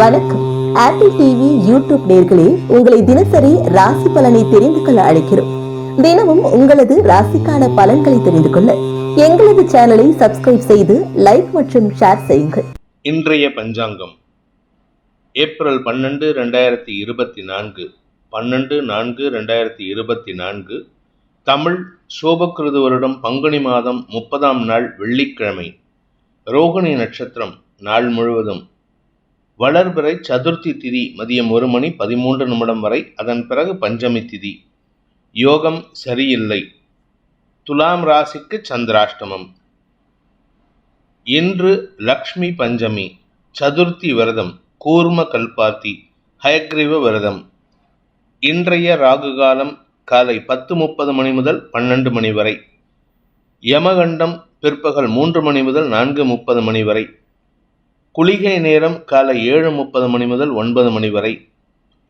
வணக்கம். Apple TV YouTube நேர்களே உங்களை தினசரி ராசி பலனை தெரிந்து கொள்ள அழைக்கிறோம். தினமும் உங்களது ராசிக்கான பலன்களை தெரிந்து கொள்ள எங்களது சேனலை சப்ஸ்கிரைப் செய்து லைக் மற்றும் ஷேர் செய்யுங்கள். இன்றைய பஞ்சாங்கம். ஏப்ரல் பன்னெண்டு ரெண்டாயிரத்தி இருபத்தி நான்கு. பன்னெண்டு நான்கு ரெண்டாயிரத்தி இருபத்தி நான்கு. தமிழ் சோபக்கிருது வருடம் பங்குனி மாதம் முப்பதாம் நாள் வெள்ளிக்கிழமை. ரோகிணி நட்சத்திரம் நாள் முழுவதும். வளர்பிறை சதுர்த்தி திதி மதியம் ஒரு மணி பதிமூன்று நிமிடம் வரை அதன் பிறகு பஞ்சமி திதி. யோகம் சரியில்லை. துலாம் ராசிக்கு சந்திராஷ்டமம். இன்று லக்ஷ்மி பஞ்சமி சதுர்த்தி விரதம் கூர்ம கல்பாத்தி ஹயக்ரீவ விரதம். இன்றைய ராகு காலம் காலை பத்து முப்பது மணி முதல் பன்னெண்டு மணி வரை. யமகண்டம் பிற்பகல் மூன்று மணி முதல் நான்கு முப்பது மணி வரை. குளிகை நேரம் காலை ஏழு முப்பது மணி முதல் ஒன்பது மணி வரை.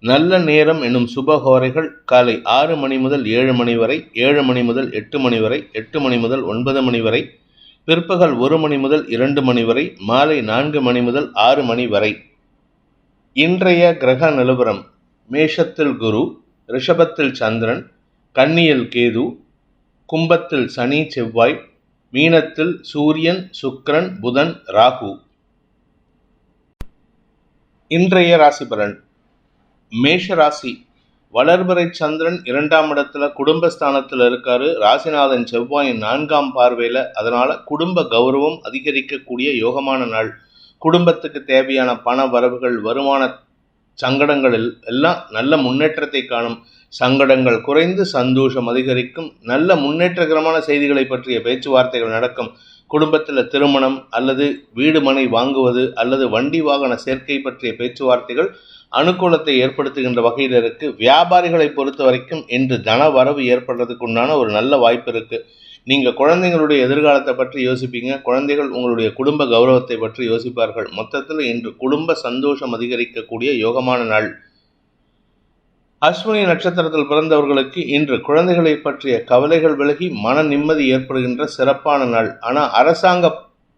நல்ல நேரம் என்னும் சுபஹோரைகள் காலை ஆறு மணி முதல் ஏழு மணி வரை ஏழு மணி முதல் எட்டு மணி வரை எட்டு மணி முதல் ஒன்பது மணி வரை பிற்பகல் ஒரு மணி முதல் இரண்டு மணி வரை மாலை நான்கு மணி முதல் ஆறு மணி வரை. இன்றைய கிரக நிலவரம் மேஷத்தில் குரு ரிஷபத்தில் சந்திரன் கன்னியில் கேது கும்பத்தில் சனி செவ்வாய் மீனத்தில் சூரியன் சுக்ரன் புதன் ராகு. இன்றைய ராசி பலன். மேஷ ராசி. வளர்பறை சந்திரன் இரண்டாம் இடத்துல குடும்பஸ்தானத்தில் இருக்காரு. ராசிநாதன் செவ்வாயின் நான்காம் பார்வையில். அதனால குடும்ப கௌரவம் அதிகரிக்கக்கூடிய யோகமான நாள். குடும்பத்துக்கு தேவையான பண வரவுகள் வருமான சங்கடங்களில் எல்லாம் நல்ல முன்னேற்றத்தை காணும். சங்கடங்கள் குறைந்து சந்தோஷம் அதிகரிக்கும். நல்ல முன்னேற்றகரமான செய்திகளை பற்றிய பேச்சுவார்த்தைகள் நடக்கும். குடும்பத்தில் திருமணம் அல்லது வீடு மனை வாங்குவது அல்லது வண்டி வாகன சேர்க்கை பற்றிய பேச்சுவார்த்தைகள் அனுகூலத்தை ஏற்படுத்துகின்ற வகையில் இருக்குது வியாபாரிகளை பொறுத்த வரைக்கும் இன்று தன வரவு ஏற்படுறதுக்கு உண்டான ஒரு நல்ல வாய்ப்பு இருக்குது நீங்கள் குழந்தைங்களுடைய எதிர்காலத்தை பற்றி யோசிப்பீங்க. குழந்தைகள் உங்களுடைய குடும்ப கௌரவத்தை பற்றி யோசிப்பார்கள். மொத்தத்தில் இன்று குடும்ப சந்தோஷம் அதிகரிக்கக்கூடிய யோகமான நாள். அஸ்வினி நட்சத்திரத்தில் பிறந்தவர்களுக்கு இன்று குழந்தைகளை பற்றிய கவலைகள் விலகி மன நிம்மதி ஏற்படுகின்ற சிறப்பான நாள். ஆனால் அரசாங்க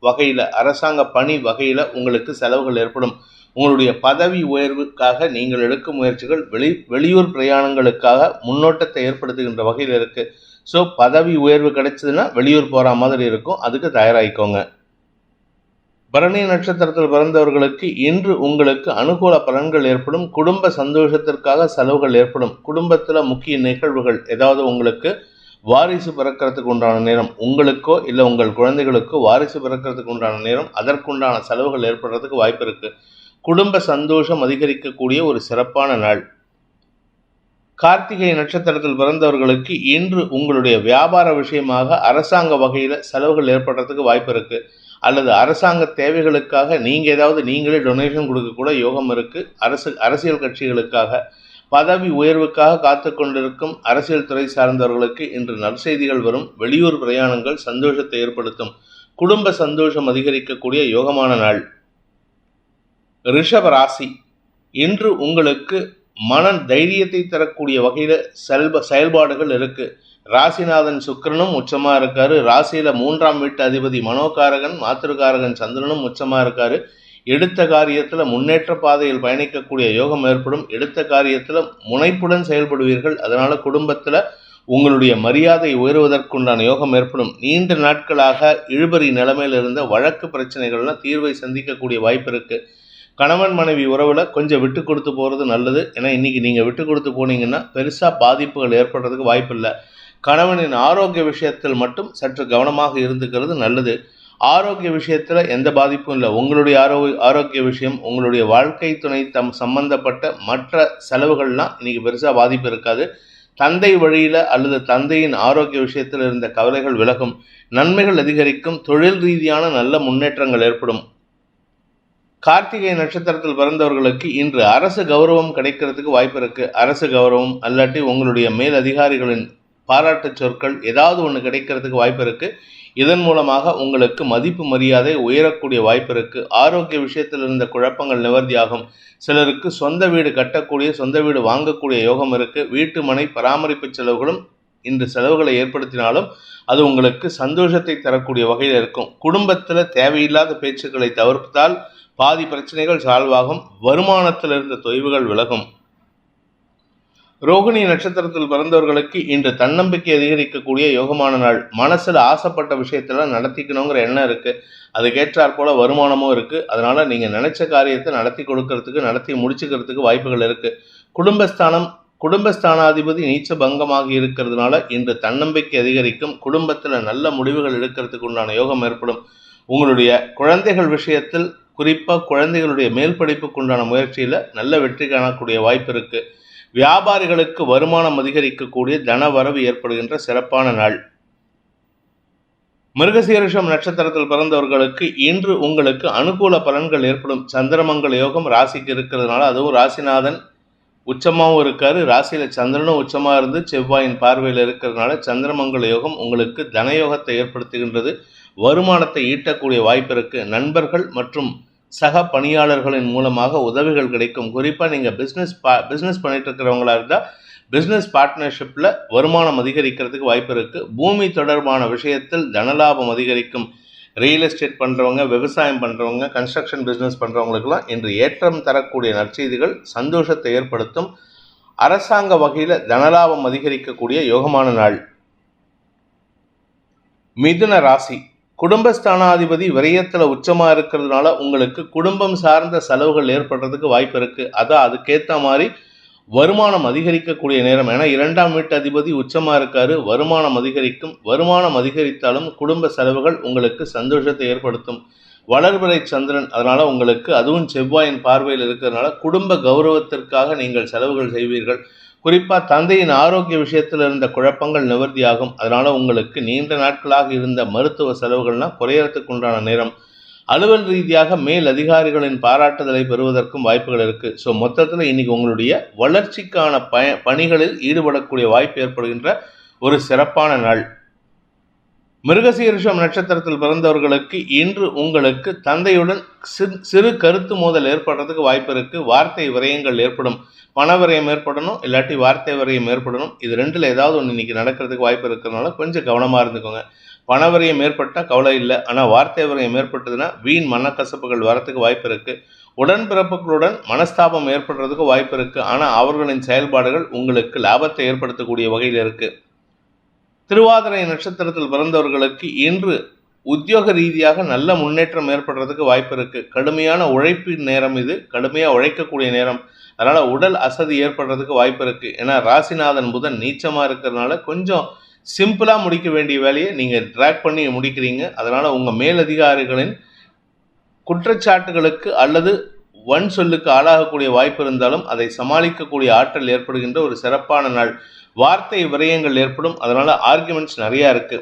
வகையில் அரசாங்க பணி வகையில் உங்களுக்கு செலவுகள் ஏற்படும். உங்களுடைய பதவி உயர்வுக்காக நீங்கள் எடுக்கும் முயற்சிகள் வெளி வெளியூர் பிரயாணங்களுக்காக முன்னோட்டத்தை ஏற்படுத்துகின்ற வகையில் இருக்குது ஸோ பதவி உயர்வு கிடைச்சதுன்னா வெளியூர் போகிற மாதிரி இருக்கும். அதுக்கு தயாராகிக்கோங்க. பரணி நட்சத்திரத்தில் பிறந்தவர்களுக்கு இன்று உங்களுக்கு அனுகூல பலன்கள் ஏற்படும். குடும்ப சந்தோஷத்திற்காக செலவுகள் ஏற்படும். குடும்பத்தில் முக்கிய நிகழ்வுகள் ஏதாவது உங்களுக்கு வாரிசு பிறக்கிறதுக்கு உண்டான நேரம் உங்களுக்கோ இல்லை உங்கள் குழந்தைகளுக்கோ வாரிசு பிறக்கிறதுக்கு உண்டான நேரம் அதற்குண்டான செலவுகள் ஏற்படுறதுக்கு வாய்ப்பு இருக்குது குடும்ப சந்தோஷம் அதிகரிக்கக்கூடிய ஒரு சிறப்பான நாள். கார்த்திகை நட்சத்திரத்தில் பிறந்தவர்களுக்கு இன்று உங்களுடைய வியாபார விஷயமாக அரசாங்க வகையில் செலவுகள் ஏற்படுறதுக்கு வாய்ப்பு இருக்கு. அல்லது அரசாங்க தேவைகளுக்காக நீங்கள் ஏதாவது நீங்களே டொனேஷன் கொடுக்கக்கூட யோகம் இருக்குது அரசு அரசியல் கட்சிகளுக்காக பதவி உயர்வுக்காக காத்து கொண்டிருக்கும் அரசியல் துறை சார்ந்தவர்களுக்கு இன்று நற்செய்திகள் வரும். வெளியூர் பிரயாணங்கள் சந்தோஷத்தை ஏற்படுத்தும். குடும்ப சந்தோஷம் அதிகரிக்கக்கூடிய யோகமான நாள். ரிஷப ராசி. இன்று உங்களுக்கு மன தைரியத்தை தரக்கூடிய வகையில் செல்ப செயல்பாடுகள் இருக்குது ராசிநாதன் சுக்கிரனும் உச்சமாக இருக்காரு. ராசியில் மூன்றாம் வீட்டு அதிபதி மனோகாரகன் மாத்திருக்காரகன் சந்திரனும் உச்சமாக இருக்காரு. எடுத்த காரியத்தில் முன்னேற்ற பாதையில் பயணிக்கக்கூடிய யோகம் ஏற்படும். எடுத்த காரியத்தில் முனைப்புடன் செயல்படுவீர்கள். அதனால் குடும்பத்தில் உங்களுடைய மரியாதை உயர்வதற்குண்டான யோகம் ஏற்படும். நீண்ட நாட்களாக இழுபறி நிலைமையில் இருந்த வழக்கு பிரச்சனைகள்லாம் தீர்வை சந்திக்கக்கூடிய வாய்ப்பு இருக்குது கணவன் மனைவி உறவில் கொஞ்சம் விட்டு கொடுத்து போகிறது நல்லது. ஏன்னா இன்றைக்கி நீங்கள் விட்டு கொடுத்து போனீங்கன்னா பெருசாக பாதிப்புகள் ஏற்படுறதுக்கு வாய்ப்பு இல்லை. கணவனின் ஆரோக்கிய விஷயத்தில் மட்டும் சற்று கவனமாக இருந்துக்கிறது நல்லது. ஆரோக்கிய விஷயத்தில் எந்த பாதிப்பும் இல்லை. உங்களுடைய ஆரோக்கிய ஆரோக்கிய விஷயம் உங்களுடைய வாழ்க்கை துணை தம் சம்பந்தப்பட்ட மற்ற செலவுகள்லாம் இன்றைக்கி பெருசாக பாதிப்பு இருக்காது. தந்தை வழியில் அல்லது தந்தையின் ஆரோக்கிய விஷயத்தில் இருந்த கவலைகள் விலகும். நன்மைகள் அதிகரிக்கும். தொழில் ரீதியான நல்ல முன்னேற்றங்கள் ஏற்படும். கார்த்திகை நட்சத்திரத்தில் பிறந்தவர்களுக்கு இன்று அரசு கௌரவம் கிடைக்கிறதுக்கு வாய்ப்பு இருக்கு. அரசு கௌரவம் அல்லாட்டி உங்களுடைய மேல் அதிகாரிகளின் பாராட்டு சொற்கள் ஏதாவது ஒன்று கிடைக்கிறதுக்கு வாய்ப்பு இருக்கு. இதன் மூலமாக உங்களுக்கு மதிப்பு மரியாதை உயரக்கூடிய வாய்ப்பு இருக்கு. ஆரோக்கிய விஷயத்தில் இருந்த குழப்பங்கள் நிவர்த்தியாகும். சிலருக்கு சொந்த வீடு கட்டக்கூடிய சொந்த வீடு வாங்கக்கூடிய யோகம் இருக்கு. வீட்டு மனை பராமரிப்பு செலவுகளும் இன்று செலவுகளை ஏற்படுத்தினாலும் அது உங்களுக்கு சந்தோஷத்தை தரக்கூடிய வகையில் இருக்கும். குடும்பத்தில் தேவையில்லாத பேச்சுக்களை தவிர்த்தால் பாதி பிரச்சனைகள் சால்வ் ஆகும் வருமானத்தில் இருந்த தொய்வுகள் விலகும். ரோகிணி நட்சத்திரத்தில் பிறந்தவர்களுக்கு இன்று தன்னம்பிக்கை அதிகரிக்கக்கூடிய யோகமான நாள். மனசில் ஆசைப்பட்ட விஷயத்தெல்லாம் நடத்திக்கணுங்கிற எண்ணம் இருக்குது அதுக்கேற்றாற் போல வருமானமும் இருக்குது அதனால் நீங்கள் நினச்ச காரியத்தை நடத்தி கொடுக்கறதுக்கு நடத்தி முடிச்சுக்கிறதுக்கு வாய்ப்புகள் இருக்குது குடும்பஸ்தானம் குடும்பஸ்தானாதிபதி நீச்ச பங்கமாகி இருக்கிறதுனால இன்று தன்னம்பிக்கை அதிகரிக்கும். குடும்பத்தில் நல்ல முடிவுகள் எடுக்கிறதுக்கு உண்டான யோகம் ஏற்படும். உங்களுடைய குழந்தைகள் விஷயத்தில் குறிப்பாக குழந்தைகளுடைய மேல் படிப்புக்குண்டான முயற்சியில் நல்ல வெற்றி காணக்கூடிய வாய்ப்பு இருக்கு. வியாபாரிகளுக்கு வருமானம் அதிகரிக்கக்கூடிய தன வரவு ஏற்படுகின்ற சிறப்பான நாள். மிருகசீரிஷம் நட்சத்திரத்தில் பிறந்தவர்களுக்கு இன்று உங்களுக்கு அனுகூல பலன்கள் ஏற்படும். சந்திரமங்கல யோகம் ராசிக்கு இருக்கிறதுனால அதுவும் ராசிநாதன் உச்சமாகவும் இருக்காரு. ராசியில் சந்திரனும் உச்சமா இருந்து செவ்வாயின் பார்வையில் இருக்கிறதுனால சந்திரமங்கல யோகம் உங்களுக்கு தனயோகத்தை ஏற்படுத்துகின்றது. வருமானத்தை ஈட்டக்கூடிய வாய்ப்பிற்கு நண்பர்கள் மற்றும் சக பணியாளர்களின் மூலமாக உதவிகள் கிடைக்கும். குறிப்பாக நீங்கள் பிஸ்னஸ் பா பிஸ்னஸ் பண்ணிட்டு இருக்கிறவங்களா இருந்தால் பிஸ்னஸ் பார்ட்னர்ஷிப்பில் வருமானம் அதிகரிக்கிறதுக்கு வாய்ப்பு இருக்குது பூமி தொடர்பான விஷயத்தில் தனலாபம் அதிகரிக்கும். ரியல் எஸ்டேட் பண்ணுறவங்க விவசாயம் பண்ணுறவங்க கன்ஸ்ட்ரக்ஷன் பிஸ்னஸ் பண்ணுறவங்களுக்கெல்லாம் இன்று ஏற்றம் தரக்கூடிய நற்செய்திகள் சந்தோஷத்தை ஏற்படுத்தும். அரசாங்க வகையில் தனலாபம் அதிகரிக்கக்கூடிய யோகமான நாள். மிதுன ராசி. குடும்பஸ்தானாதிபதி விரயத்தில் உச்சமாக இருக்கிறதுனால உங்களுக்கு குடும்பம் சார்ந்த செலவுகள் ஏற்படுறதுக்கு வாய்ப்பு இருக்குது அதான் அதுக்கேற்ற மாதிரி வருமானம் அதிகரிக்கக்கூடிய நேரம். ஏன்னா இரண்டாம் வீட்டு அதிபதி உச்சமாக இருக்காரு. வருமானம் அதிகரிக்கும். வருமானம் அதிகரித்தாலும் குடும்ப செலவுகள் உங்களுக்கு சந்தோஷத்தை ஏற்படுத்தும். வளர்பிறை சந்திரன் அதனால் உங்களுக்கு அதுவும் செவ்வாயின் பார்வையில் இருக்கிறதுனால குடும்ப கௌரவத்திற்காக நீங்கள் செலவுகள் செய்வீர்கள். குறிப்பாக தந்தையின் ஆரோக்கிய விஷயத்தில் இருந்த குழப்பங்கள் நிவர்த்தியாகும். அதனால் உங்களுக்கு நீண்ட நாட்களாக இருந்த மருத்துவ செலவுகள்லாம் குறையறதுக்கு உண்டான நேரம். அலுவல் ரீதியாக மேல் அதிகாரிகளின் பாராட்டுதலை பெறுவதற்கும் வாய்ப்புகள் இருக்குது ஸோ மொத்தத்தில் இன்னைக்கு உங்களுடைய வளர்ச்சிக்கான ப பணிகளில் ஈடுபடக்கூடிய வாய்ப்பு ஏற்படுகின்ற ஒரு சிறப்பான நாள். மிருகசீரிஷம் நட்சத்திரத்தில் பிறந்தவர்களுக்கு இன்று உங்களுக்கு தந்தையுடன் சிறு சிறு கருத்து மோதல் ஏற்படுறதுக்கு வாய்ப்பு இருக்கு. வார்த்தை விரயங்கள் ஏற்படும். பண விரயம் ஏற்படணும் இல்லாட்டி வார்த்தை விரயம் ஏற்படணும். இது ரெண்டில் ஏதாவது ஒன்று இன்னைக்கு நடக்கிறதுக்கு வாய்ப்பு இருக்கிறதுனால கொஞ்சம் கவனமாக இருந்துக்கோங்க. பண விரயம் ஏற்பட்டால் கவலை இல்லை. ஆனால் வார்த்தை விரயம் ஏற்பட்டதுன்னா வீண் மனக்கசப்புகள் வரத்துக்கு வாய்ப்பு இருக்கு. உடன்பிறப்புகளுடன் மனஸ்தாபம் ஏற்படுறதுக்கு வாய்ப்பு இருக்கு. ஆனால் அவர்களின் செயல்பாடுகள் உங்களுக்கு லாபத்தை ஏற்படுத்தக்கூடிய வகையில் இருக்கு. திருவாதிரை நட்சத்திரத்தில் பிறந்தவர்களுக்கு இன்று உத்தியோக ரீதியாக நல்ல முன்னேற்றம் ஏற்படுறதுக்கு வாய்ப்பு இருக்கு. கடுமையான உழைப்பின் நேரம் இது. கடுமையாக உழைக்கக்கூடிய நேரம். அதனால உடல் அசதி ஏற்படுறதுக்கு வாய்ப்பு இருக்கு. ஏன்னா ராசிநாதன் புதன் நீச்சமாக இருக்கிறதுனால கொஞ்சம் சிம்பிளாக முடிக்க வேண்டிய வேலையை நீங்கள் ட்ராக் பண்ணி முடிக்கிறீங்க. அதனால உங்கள் மேலதிகாரிகளின் குற்றச்சாட்டுகளுக்கு அல்லது வன் சொல்லுக்கு ஆளாகக்கூடிய வாய்ப்பு இருந்தாலும் அதை சமாளிக்கக்கூடிய ஆற்றல் ஏற்படுகின்ற ஒரு சிறப்பான நாள். வார்த்தை விரயங்கள் ஏற்படும். அதனால ஆர்குமெண்ட்ஸ் நிறையா இருக்கு.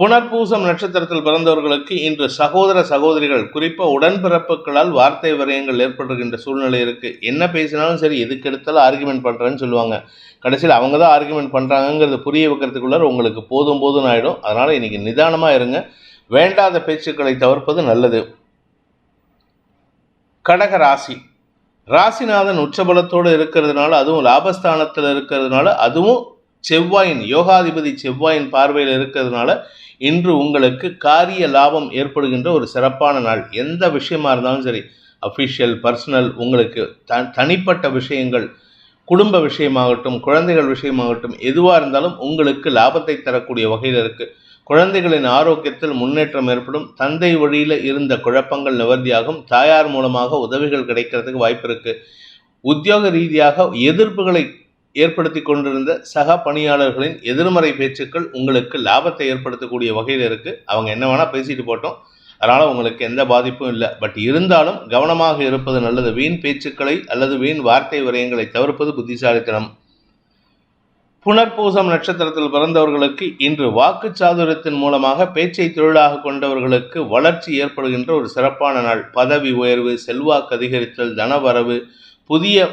புனர்பூசம் நட்சத்திரத்தில் பிறந்தவர்களுக்கு இன்று சகோதர சகோதரிகள் குறிப்பாக உடன்பிறப்புகளால் வார்த்தை விரயங்கள் ஏற்படுகின்ற சூழ்நிலை இருக்கு. என்ன பேசினாலும் சரி எதுக்கு எடுத்தாலும் ஆர்குமெண்ட் பண்ணுறேன்னு சொல்லுவாங்க. கடைசியில் அவங்க தான் ஆர்குமெண்ட் பண்ணுறாங்கிறது புரிய வைக்கிறதுக்குள்ளார உங்களுக்கு போதும் போதும் ஆகிடும் அதனால் இன்றைக்கி நிதானமாக இருங்க. வேண்டாத பேச்சுக்களை தவிர்ப்பது நல்லது. கடக ராசி. ராசிநாதன் உச்சபலத்தோடு இருக்கிறதுனால அதுவும் லாபஸ்தானத்தில் இருக்கிறதுனால அதுவும் செவ்வாயின் யோகாதிபதி செவ்வாயின் பார்வையில் இருக்கிறதுனால இன்று உங்களுக்கு காரிய லாபம் ஏற்படுகின்ற ஒரு சிறப்பான நாள். எந்த விஷயமா இருந்தாலும் சரி அஃபிஷியல் பர்சனல் உங்களுக்கு த தனிப்பட்ட விஷயங்கள் குடும்ப விஷயமாகட்டும் குழந்தைகள் விஷயமாகட்டும் எதுவாக இருந்தாலும் உங்களுக்கு லாபத்தை தரக்கூடிய வகையில் இருக்குது குழந்தைகளின் ஆரோக்கியத்தில் முன்னேற்றம் ஏற்படும். தந்தை வழியில் இருந்த குழப்பங்கள் நிவர்த்தியாகும். தாயார் மூலமாக உதவிகள் கிடைக்கிறதுக்கு வாய்ப்பு இருக்கு. உத்தியோக ரீதியாக எதிர்ப்புகளை ஏற்படுத்தி கொண்டிருந்த சக பணியாளர்களின் எதிர்மறை பேச்சுக்கள் உங்களுக்கு லாபத்தை ஏற்படுத்தக்கூடிய வகையில் இருக்கு. அவங்க என்ன வேணால் பேசிட்டு போட்டோம். அதனால் உங்களுக்கு எந்த பாதிப்பும் இல்லை. பட் இருந்தாலும் கவனமாக இருப்பது நல்லது. வீண் பேச்சுக்களை அல்லது வீண் வார்த்தை விரயங்களை தவிர்ப்பது புத்திசாலித்தனம். புனர்பூசம் நட்சத்திரத்தில் பிறந்தவர்களுக்கு இன்று வாக்கு சாதுரத்தின் மூலமாக பேச்சை தொழிலாக கொண்டவர்களுக்கு வளர்ச்சி ஏற்படுகின்ற ஒரு சிறப்பான நாள். பதவி உயர்வு செல்வாக்கு அதிகரித்தல் தனவரவு புதிய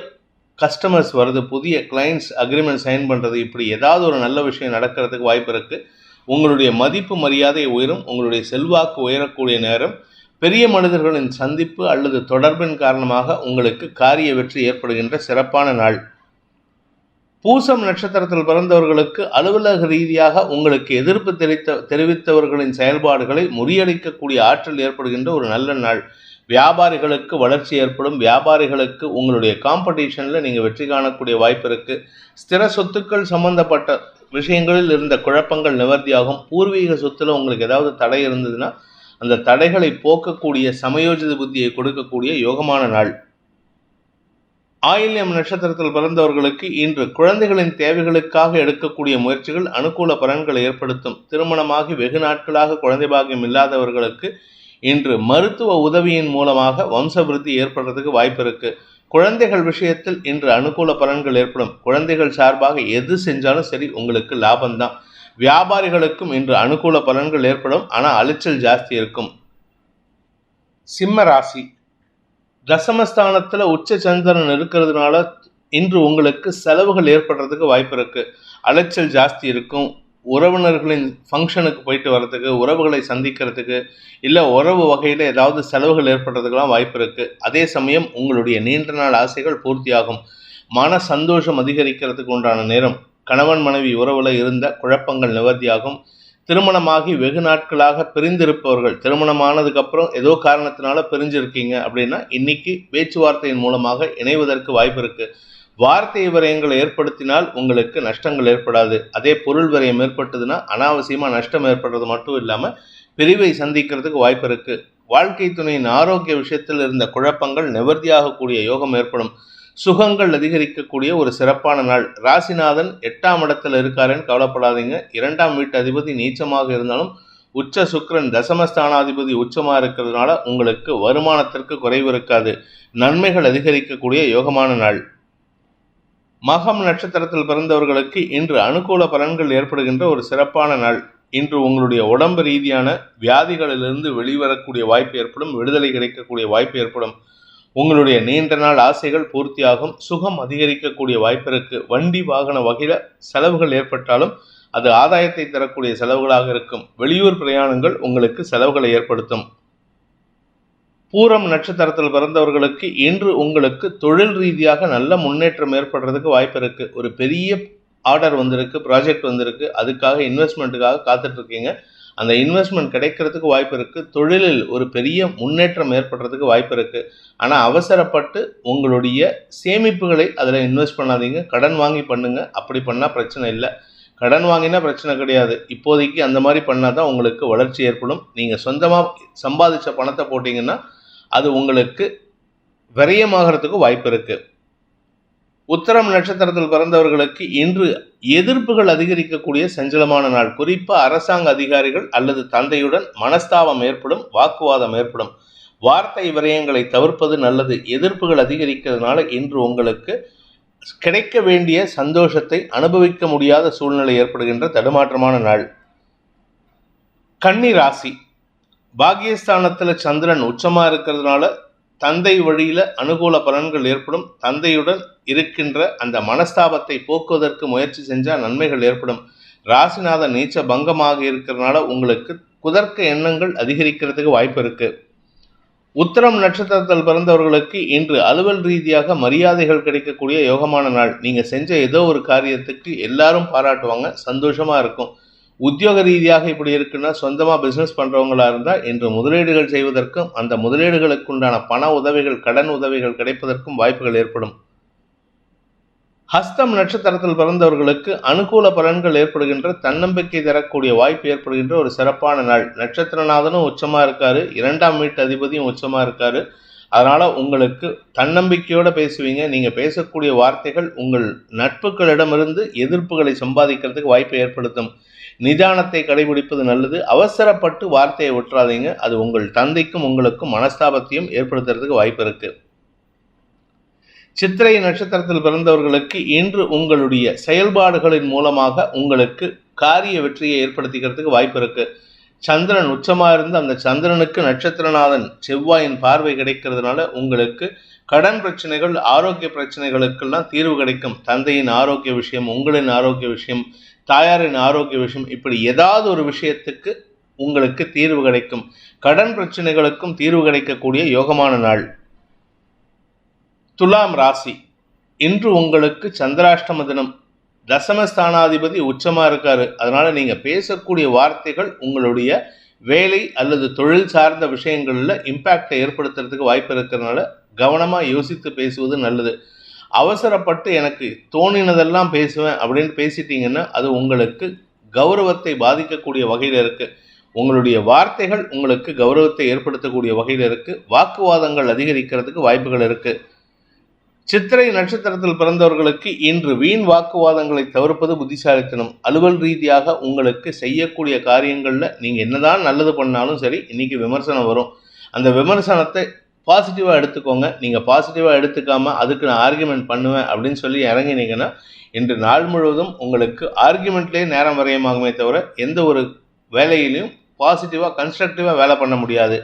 கஸ்டமர்ஸ் வருது புதிய கிளைண்ட்ஸ் அக்ரிமெண்ட் சைன் பண்ணுறது இப்படி ஏதாவது ஒரு நல்ல விஷயம் நடக்கிறதுக்கு வாய்ப்பு இருக்குது உங்களுடைய மதிப்பு மரியாதை உயரும் உங்களுடைய செல்வாக்கு உயரக்கூடிய நேரம் பெரிய மனிதர்களின் சந்திப்பு அல்லது தொடர்பின் காரணமாக உங்களுக்கு காரிய வெற்றி ஏற்படுகின்ற சிறப்பான நாள். பூசம் நட்சத்திரத்தில் பிறந்தவர்களுக்கு அலுவலக ரீதியாக உங்களுக்கு எதிர்ப்பு தெரிவித்த தெரிவித்தவர்களின் செயல்பாடுகளை முறியடிக்கக்கூடிய ஆற்றல் ஏற்படுகின்ற ஒரு நல்ல நாள். வியாபாரிகளுக்கு வளர்ச்சி ஏற்படும். வியாபாரிகளுக்கு உங்களுடைய காம்படிஷனில் நீங்கள் வெற்றி காணக்கூடிய வாய்ப்பு இருக்குது ஸ்திர சொத்துக்கள் சம்பந்தப்பட்ட விஷயங்களில் இருந்த குழப்பங்கள் நிவர்த்தியாகும். பூர்வீக சொத்துல உங்களுக்கு ஏதாவது தடை இருந்ததுன்னா அந்த தடைகளை போக்கக்கூடிய சமயோஜித புத்தியை கொடுக்கக்கூடிய யோகமான நாள். ஆயில்யம் நட்சத்திரத்தில் பிறந்தவர்களுக்கு இன்று குழந்தைகளின் தேவைகளுக்காக எடுக்கக்கூடிய முயற்சிகள் அனுகூல பலன்களை ஏற்படுத்தும். திருமணமாகி வெகு நாட்களாக குழந்தை பாக்கியம் இல்லாதவர்களுக்கு இன்று மருத்துவ உதவியின் மூலமாக வம்சவிருத்தி ஏற்படுறதுக்கு வாய்ப்பு இருக்கு. குழந்தைகள் விஷயத்தில் இன்று அனுகூல பலன்கள் ஏற்படும். குழந்தைகள் சார்பாக எது செஞ்சாலும் சரி உங்களுக்கு லாபம்தான். வியாபாரிகளுக்கும் இன்று அனுகூல பலன்கள் ஏற்படும். ஆனால் அலைச்சல் ஜாஸ்தி இருக்கும். சிம்ம ராசி. தசமஸ்தானத்தில் உச்ச சந்திரன் இருக்கிறதுனால இன்று உங்களுக்கு செலவுகள் ஏற்படுறதுக்கு வாய்ப்பு இருக்குது அலைச்சல் ஜாஸ்தி இருக்கும். உறவினர்களின் ஃபங்க்ஷனுக்கு போயிட்டு வர்றதுக்கு உறவுகளை சந்திக்கிறதுக்கு இல்லை உறவு வகையில் ஏதாவது செலவுகள் ஏற்படுறதுக்கெல்லாம் வாய்ப்பு இருக்குது அதே சமயம் உங்களுடைய நீண்ட நாள் ஆசைகள் பூர்த்தியாகும். மன சந்தோஷம் அதிகரிக்கிறதுக்கு உண்டான நேரம். கணவன் மனைவி உறவில் இருந்த குழப்பங்கள் நிவர்த்தியாகும். திருமணமாகி வெகு நாட்களாக பிரிந்திருப்பவர்கள் திருமணமானதுக்கப்புறம் ஏதோ காரணத்தினால பிரிஞ்சிருக்கீங்க அப்படின்னா இன்னைக்கு பேச்சுவார்த்தையின் மூலமாக இணைவதற்கு வாய்ப்பு இருக்கு. வார்த்தை விரயங்களை ஏற்படுத்தினால் உங்களுக்கு நஷ்டங்கள் ஏற்படாது. அதே பொருள் விரயம் ஏற்பட்டதுன்னா அனாவசியமாக நஷ்டம் ஏற்படுறது மட்டும் இல்லாமல் பிரிவை சந்திக்கிறதுக்கு வாய்ப்பு இருக்கு. வாழ்க்கை துணையின் ஆரோக்கிய விஷயத்தில் இருந்த குழப்பங்கள் நிவர்த்தியாகக்கூடிய யோகம் ஏற்படும். சுகங்கள் அதிகரிக்கக்கூடிய ஒரு சிறப்பான நாள். ராசிநாதன் எட்டாம் இடத்துல இருக்காருன்னு கவலைப்படாதீங்க. இரண்டாம் வீட்டு அதிபதி நீச்சமாக இருந்தாலும் உச்ச சுக்கரன் தசமஸ்தானாதிபதி உச்சமாக இருக்கிறதுனால உங்களுக்கு வருமானத்திற்கு குறைவு இருக்காது. நன்மைகள் அதிகரிக்கக்கூடிய யோகமான நாள். மகம் நட்சத்திரத்தில் பிறந்தவர்களுக்கு இன்று அனுகூல பலன்கள் ஏற்படுகின்ற ஒரு சிறப்பான நாள். இன்று உங்களுடைய உடம்பு ரீதியான வியாதிகளிலிருந்து வெளிவரக்கூடிய வாய்ப்பு ஏற்படும் விடுதலை கிடைக்கக்கூடிய வாய்ப்பு ஏற்படும். உங்களுடைய நீண்ட நாள் ஆசைகள் பூர்த்தியாகும் சுகம் அதிகரிக்கக்கூடிய வாய்ப்பு வண்டி வாகன வகையில் செலவுகள் ஏற்பட்டாலும் அது ஆதாயத்தை தரக்கூடிய செலவுகளாக இருக்கும். வெளியூர் பிரயாணங்கள் உங்களுக்கு செலவுகளை ஏற்படுத்தும். பூரம் நட்சத்திரத்தில் பிறந்தவர்களுக்கு இன்று உங்களுக்கு தொழில் ரீதியாக நல்ல முன்னேற்றம் ஏற்படுறதுக்கு வாய்ப்பு இருக்குது ஒரு பெரிய ஆர்டர் வந்திருக்கு ப்ராஜெக்ட் வந்திருக்கு. அதுக்காக இன்வெஸ்ட்மெண்ட்டுக்காக காத்துட்ருக்கீங்க அந்த இன்வெஸ்ட்மெண்ட் கிடைக்கிறதுக்கு வாய்ப்பு இருக்குது தொழிலில் ஒரு பெரிய முன்னேற்றம் ஏற்படுறதுக்கு வாய்ப்பு இருக்குது ஆனால் அவசரப்பட்டு உங்களுடைய சேமிப்புகளை அதில் இன்வெஸ்ட் பண்ணாதீங்க. கடன் வாங்கி பண்ணுங்கள் அப்படி பண்ணால் பிரச்சனை இல்லை. கடன் வாங்கினா பிரச்சனை கிடையாது. இப்போதைக்கு அந்த மாதிரி பண்ணால் தான் உங்களுக்கு வளர்ச்சி ஏற்படும். நீங்கள் சொந்தமாக சம்பாதிச்ச பணத்தை போட்டிங்கன்னா அது உங்களுக்கு விரயமாகறதுக்கு வாய்ப்பு இருக்குது உத்தரம் நட்சத்திரத்தில் பிறந்தவர்களுக்கு இன்று எதிர்ப்புகள் அதிகரிக்கக்கூடிய சஞ்சலமான நாள். குறிப்பாக அரசாங்க அதிகாரிகள் அல்லது தந்தையுடன் மனஸ்தாபம் ஏற்படும் வாக்குவாதம் ஏற்படும். வார்த்தை விரயங்களை தவிர்ப்பது நல்லது. எதிர்ப்புகள் அதிகரிக்கிறதுனால இன்று உங்களுக்கு கிடைக்க வேண்டிய சந்தோஷத்தை அனுபவிக்க முடியாத சூழ்நிலை ஏற்படுகின்ற தடுமாற்றமான நாள். கன்னி ராசி. பாகியஸ்தானத்தில் சந்திரன் உச்சமாக இருக்கிறதுனால தந்தை வழியில் அனுகூல பலன்கள் ஏற்படும். தந்தையுடன் இருக்கின்ற அந்த மனஸ்தாபத்தை போக்குவதற்கு முயற்சி செஞ்சால் நன்மைகள் ஏற்படும். ராசிநாத நீச்ச பங்கமாக இருக்கிறதுனால உங்களுக்கு குதர்க்க எண்ணங்கள் அதிகரிக்கிறதுக்கு வாய்ப்பு இருக்கு. உத்தரம் நட்சத்திரத்தில் பிறந்தவர்களுக்கு இன்று அலுவல் ரீதியாக மரியாதைகள் கிடைக்கக்கூடிய யோகமான நாள். நீங்கள் செஞ்ச ஏதோ ஒரு காரியத்துக்கு எல்லாரும் பாராட்டுவாங்க சந்தோஷமாக இருக்கும். உத்தியோக ரீதியாக இப்படி இருக்குன்னா சொந்தமாக பிஸ்னஸ் பண்ணுறவங்களா இருந்தால் இன்று முதலீடுகள் செய்வதற்கும் அந்த முதலீடுகளுக்கு உண்டான பண உதவிகள் கடன் உதவிகள் கிடைப்பதற்கும் வாய்ப்புகள் ஏற்படும். ஹஸ்தம் நட்சத்திரத்தில் பிறந்தவர்களுக்கு அனுகூல பலன்கள் ஏற்படுகின்ற தன்னம்பிக்கை தரக்கூடிய வாய்ப்பு ஏற்படுகின்ற ஒரு சிறப்பான நாள். நட்சத்திரநாதனும் உச்சமாக இருக்காரு. இரண்டாம் வீட்டு அதிபதியும் உச்சமாக இருக்காரு. அதனால் உங்களுக்கு தன்னம்பிக்கையோடு பேசுவீங்க. நீங்கள் பேசக்கூடிய வார்த்தைகள் உங்கள் நட்புகளிடமிருந்து எதிர்ப்புகளை சம்பாதிக்கிறதுக்கு வாய்ப்பை ஏற்படுத்தும். நிதானத்தை கடைபிடிப்பது நல்லது. அவசரப்பட்டு வார்த்தையை விட்டுறாதீங்க அது உங்கள் தந்தைக்கும் உங்களுக்கும் மனஸ்தாபத்தையும் ஏற்படுத்துறதுக்கு வாய்ப்பு இருக்குது சித்திரை நட்சத்திரத்தில் பிறந்தவர்களுக்கு இன்று உங்களுடைய செயல்பாடுகளின் மூலமாக உங்களுக்கு காரிய வெற்றியை ஏற்படுத்திக்கிறதுக்கு வாய்ப்பு இருக்குது சந்திரன் உச்சமாக இருந்து அந்த சந்திரனுக்கு நட்சத்திரநாதன் செவ்வாயின் பார்வை கிடைக்கிறதுனால உங்களுக்கு கடன் பிரச்சனைகள் ஆரோக்கிய பிரச்சனைகளுக்கெல்லாம் தீர்வு கிடைக்கும். தந்தையின் ஆரோக்கிய விஷயம் உங்களின் ஆரோக்கிய விஷயம் தாயாரின் ஆரோக்கிய விஷயம் இப்படி ஏதாவது ஒரு விஷயத்துக்கு உங்களுக்கு தீர்வு கிடைக்கும். கடன் பிரச்சனைகளுக்கும் தீர்வு கிடைக்கக்கூடிய யோகமான நாள். துலாம் ராசி. இன்று உங்களுக்கு சந்திராஷ்டம தினம். தசமஸ்தானாதிபதி உச்சமாக இருக்காரு. அதனால் நீங்கள் பேசக்கூடிய வார்த்தைகள் உங்களுடைய வேலை அல்லது தொழில் சார்ந்த விஷயங்களில் இம்பேக்டை ஏற்படுத்துறதுக்கு வாய்ப்பு இருக்கிறதுனால கவனமாக யோசித்து பேசுவது நல்லது. அவசரப்பட்டு எனக்கு தோணினதெல்லாம் பேசுவேன் அப்படின்னு பேசிட்டீங்கன்னா அது உங்களுக்கு கௌரவத்தை பாதிக்கக்கூடிய வகையில் இருக்குது உங்களுடைய வார்த்தைகள் உங்களுக்கு கௌரவத்தை ஏற்படுத்தக்கூடிய வகையில் இருக்குது வாக்குவாதங்கள் அதிகரிக்கிறதுக்கு வாய்ப்புகள் இருக்குது சித்திரை நட்சத்திரத்தில் பிறந்தவர்களுக்கு இன்று வீண் வாக்குவாதங்களை தவிர்ப்பது புத்திசாலித்தனம். அலுவல் ரீதியாக உங்களுக்கு செய்யக்கூடிய காரியங்களில் நீங்கள் என்னதான் நல்லது பண்ணாலும் சரி இன்னைக்கு விமர்சனம் வரும். அந்த விமர்சனத்தை பாசிட்டிவாக எடுத்துக்கோங்க. நீங்கள் பாசிட்டிவாக எடுத்துக்காமல் அதுக்கு நான் ஆர்குமெண்ட் பண்ணுவேன் அப்படின்னு சொல்லி இறங்கினீங்கன்னா இன்று நாள் முழுவதும் உங்களுக்கு ஆர்கியூமெண்ட்லேயே நேரம் வரையமாகுமே தவிர எந்த ஒரு வேலையிலையும் பாசிட்டிவாக கன்ஸ்ட்ரக்டிவாக வேலை பண்ண முடியாது.